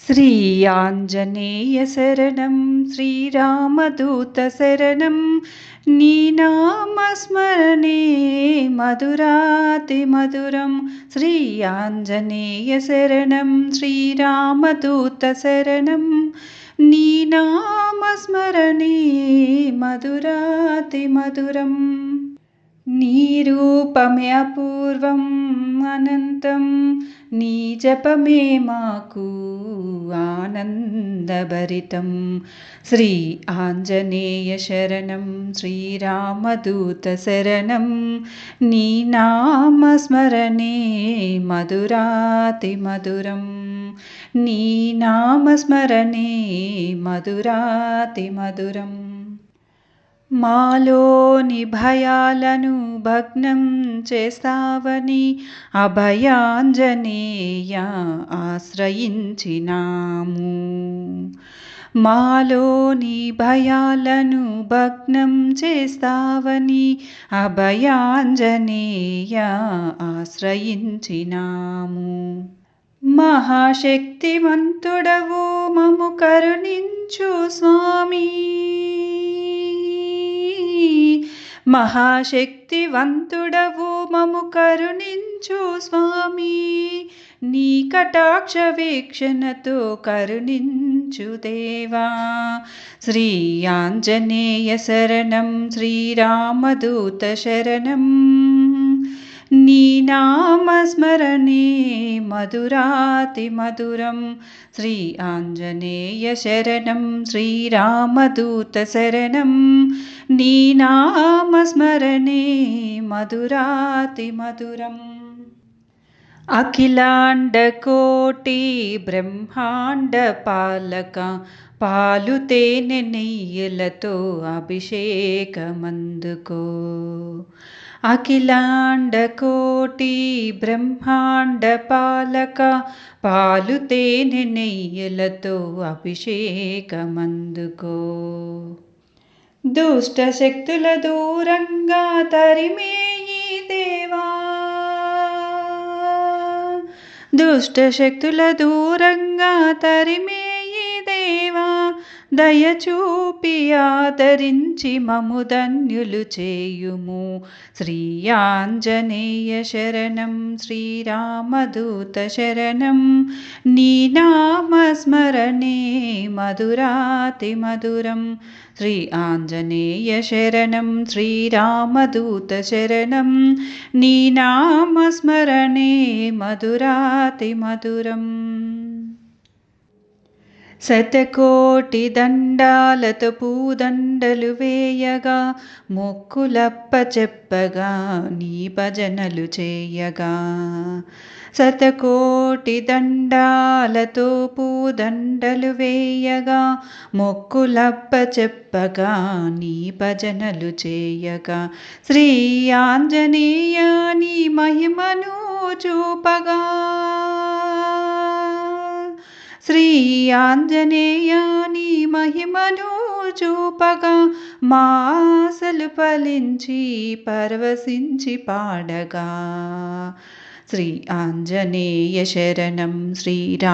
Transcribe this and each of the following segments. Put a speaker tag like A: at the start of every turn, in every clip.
A: श्रीयाञ्जनेयशरणं श्रीरामदूतशरणं नीनामस्मरणे मधुरातिमधुरं श्रीयाञ्जनेयशरणं श्रीरामदूतशरणं नीनामस्मरणे मधुरातिमधुरम् निरूपमयपूर्वम् अनन्तं नीजपमे मा कू आनन्दभरितं श्री आञ्जनेयशरणं श्रीरामदूतशरणं नीनामस्मरणे मधुरातिमधुरम्। नीनामस्मरणे मधुरातिमधुरम्। మాలోని భయాలను భగ్నం చేస్తావని అభయాంజనేయ ఆశ్రయించినాము. మాలోని భయాలను భగ్నం చేస్తావని అభయాంజనేయ ఆశ్రయించినాము. మహాశక్తివంతుడవు మము కరుణించు స్వామి. మహాశక్తివంతుడవు మము కరుణించు స్వామి నీ కటాక్ష వీక్షణతో కరుణించు దేవా శ్రీ ఆంజనేయ శరణం శ్రీరామదూత శరణం నీ నామస్మరణే మధురాతి మధురం శ్రీ ఆంజనేయ శరణం శ్రీరామదూత శరణం నీ నామస్మరణే మధురాతి మధురం అఖిలాండ కోటి బ్రహ్మాండ పాలక పాలు తేనె నెయ్యలతో అభిషేకమందుకో అఖిలాండ కోటి బ్రహ్మాండ పాలక పాలు తేనె నెయ్యలతో అభిషేకమందుకో. దుష్ట శక్తుల దూరంగా తరిమేయి దేవా. దుష్ట శక్తుల దూరంగా తరిమేయి దేవా. దయచూపి ఆదరించి మము ధన్యులు చేయుము శ్రీ ఆంజనేయ శరణం శ్రీరామదూత శరణం నీ నామస్మరణే మధురాతి మధురం శ్రీ ఆంజనేయ శరణం శతకోటి దండాలతో పూదండలు వేయగా మొక్కులప్ప చెప్పగా నీ భజనలు చేయగా. శతకోటి దండాలతో పూదండలు వేయగా మొక్కులప్ప చెప్పగా నీ భజనలు చేయగా. శ్రీ ఆంజనేయ నీ మహిమను చూపగా. శ్రీ ఆంజనేయ నీ మహిమను చూపగా మాసలు ఫలించి పరవశించి పాడగా. श्री आञ्जनेयशरणं श्रीरामदूतशरणं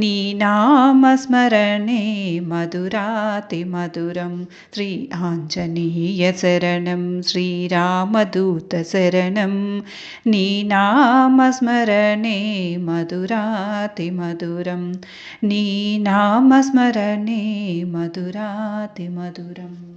A: नीनामस्मरणे मधुरातिमधुरं श्री आञ्जनेयशरणं श्रीरामदूतशरणं नीनामस्मरणे मधुरातिमधुरं नीनामस्मरणे मधुरातिमधुरम्